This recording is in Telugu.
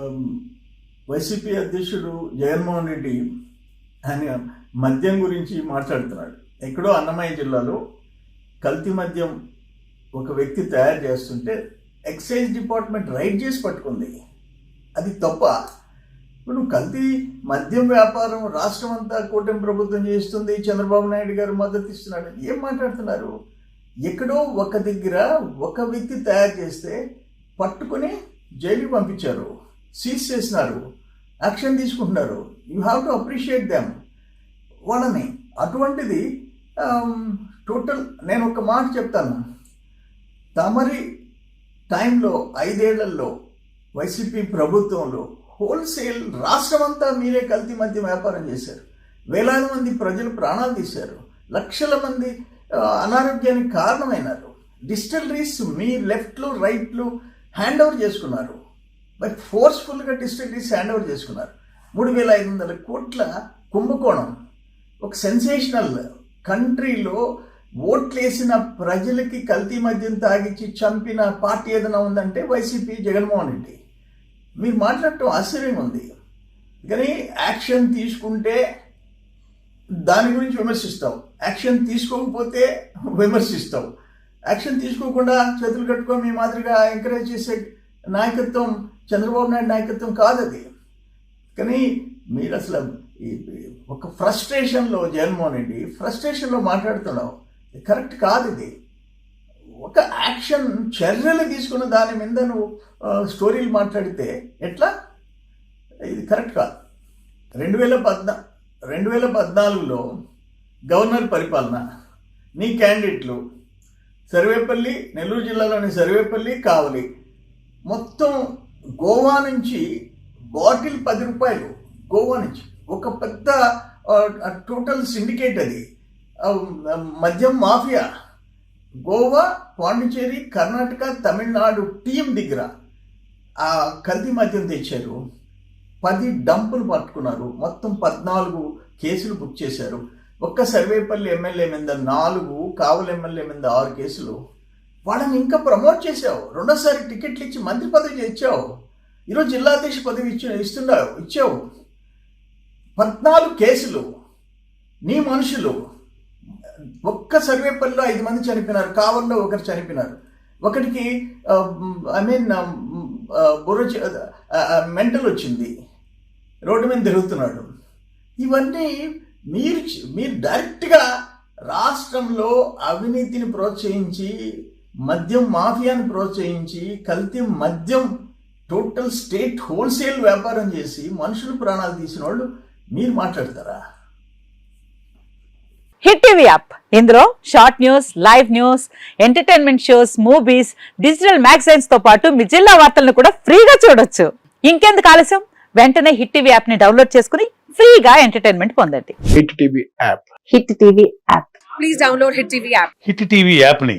Um, వైసీపీ అధ్యక్షుడు జగన్మోహన్ రెడ్డి ఆయన మద్యం గురించి మాట్లాడుతున్నాడు. ఎక్కడో అన్నమయ్య జిల్లాలో కల్తీ మద్యం ఒక వ్యక్తి తయారు చేస్తుంటే ఎక్సైజ్ డిపార్ట్మెంట్ రైడ్ చేసి పట్టుకుంది. అది తప్ప ఇప్పుడు కల్తీ మద్యం వ్యాపారం రాష్ట్రం అంతా కూటమి ప్రభుత్వం చేస్తుంది. చంద్రబాబు నాయుడు గారు మద్దతు ఇస్తున్నాడు. ఏం మాట్లాడుతున్నారు? ఎక్కడో ఒక దగ్గర ఒక వ్యక్తి తయారు చేస్తే పట్టుకొని జైలుకి పంపించారు. సీజ్ చేసినారు యాక్షన్ తీసుకుంటున్నారు. You have to appreciate them వాళ్ళని అటువంటిది um, టోటల్ నేను ఒక మాట చెప్తాను. తమరి టైంలో ఐదేళ్ళలో వైసీపీ ప్రభుత్వంలో హోల్సేల్ రాష్ట్రం అంతా మీరే కల్తీ మధ్య వ్యాపారం చేశారు. వేలాది మంది ప్రజలు ప్రాణాలు తీశారు. లక్షల మంది అనారోగ్యానికి కారణమైనారు. డిస్టిలరీస్ మీ లెఫ్ట్లు రైట్లు హ్యాండ్ ఓవర్ చేసుకున్నారు. మరి ఫోర్స్ఫుల్గా డిస్టిలరీస్ హ్యాండ్ ఓవర్ చేసుకున్నారు. మూడు వేల ఐదు వందల కోట్ల కుంభకోణం. ఒక సెన్సేషనల్ కంట్రీలో ఓట్లేసిన ప్రజలకి కల్తీ మద్యం తాగిచ్చి చంపిన పార్టీ ఏదైనా ఉందంటే వైసీపీ జగన్మోహన్ రెడ్డి. మీరు మాట్లాడటం ఆశ్చర్యం ఉంది. కానీ యాక్షన్ తీసుకుంటే దాని గురించి విమర్శిస్తావు. యాక్షన్ తీసుకోకపోతే విమర్శిస్తావు. యాక్షన్ తీసుకోకుండా చేతులు కట్టుకొని మీ మాదిరిగా ఎంకరేజ్ చేసే నాయకత్వం చంద్రబాబు నాయుడు నాయకత్వం కాదు అది. కానీ మీరు అసలు ఈ- ఒక ఫ్రస్ట్రేషన్లో జగన్మోహన్ రెడ్డి ఫ్రస్ట్రేషన్లో మాట్లాడుతున్నావు. కరెక్ట్ కాదు ఇది. ఒక యాక్షన్ చర్యలు తీసుకున్న దాని మీద నువ్వు స్టోరీలు మాట్లాడితే ఎట్లా? ఇది కరెక్ట్ కాదు. రెండు వేల పద్నా రెండు వేల పద్నాలుగులో గవర్నర్ పరిపాలన నీ క్యాండిడేట్లు సర్వేపల్లి నెల్లూరు జిల్లాలోని సర్వేపల్లి కావలి మొత్తం గోవా నుంచి బాటిల్ పది రూపాయలు గోవా నుంచి. ఒక పెద్ద టోటల్ సిండికేట్ అది. మద్యం మాఫియా. గోవా పాండిచేరి కర్ణాటక తమిళనాడు టీం దగ్గర ఆ కల్తీ మద్యం తెచ్చారు. పది డంపులు పట్టుకున్నారు. మొత్తం పద్నాలుగు కేసులు బుక్ చేశారు. ఒక్క సర్వేపల్లి ఎమ్మెల్యే మీద నాలుగు కావలి ఎమ్మెల్యే మీద ఆరు కేసులు. వాళ్ళని ఇంకా ప్రమోట్ చేసావు. రెండోసారి టికెట్లు ఇచ్చి మంత్రి పదవి ఇచ్చావు. ఈరోజు జిల్లాధ్యక్ష పదవి ఇచ్చి ఇస్తున్నావు ఇచ్చావు. పద్నాలుగు కేసులు నీ మనుషులు. ఒక్క సర్వేపల్లిలో ఐదు మంది చనిపోయినారు కావల్లో ఒకరు చనిపోయినారు. ఒకటికి ఐ మీన్ బుర్ర మెంటల్ వచ్చింది. రోడ్డు మీద తిరుగుతున్నాడు. ఇవన్నీ మీరు మీరు డైరెక్ట్గా రాష్ట్రంలో అవినీతిని ప్రోత్సహించి మద్యం మాఫియాని ప్రోత్సహించి కల్తీ మద్యం టోటల్ స్టేట్ హోల్సేల్ వ్యాపారం చేసి మనుషులు ప్రాణాలు తీసిన వాళ్ళు మీరు మాట్లాడతారా? Hit TV app. ఇందులో short news live news entertainment shows movies digital మ్యాగజైన్స్తో పాటు మీ జిల్లా వార్తలను కూడా ఫ్రీగా చూడొచ్చు. ఇంకెందుకు ఆలస్యం? వెంటనే హిట్ టీవీ యాప్ని డౌన్లోడ్ చేసుకుని ఫ్రీగా ఎంటర్టైన్మెంట్ పొందండి. Hit TV app. Hit TV app. Please download Hit TV app. Hit TV యాప్ని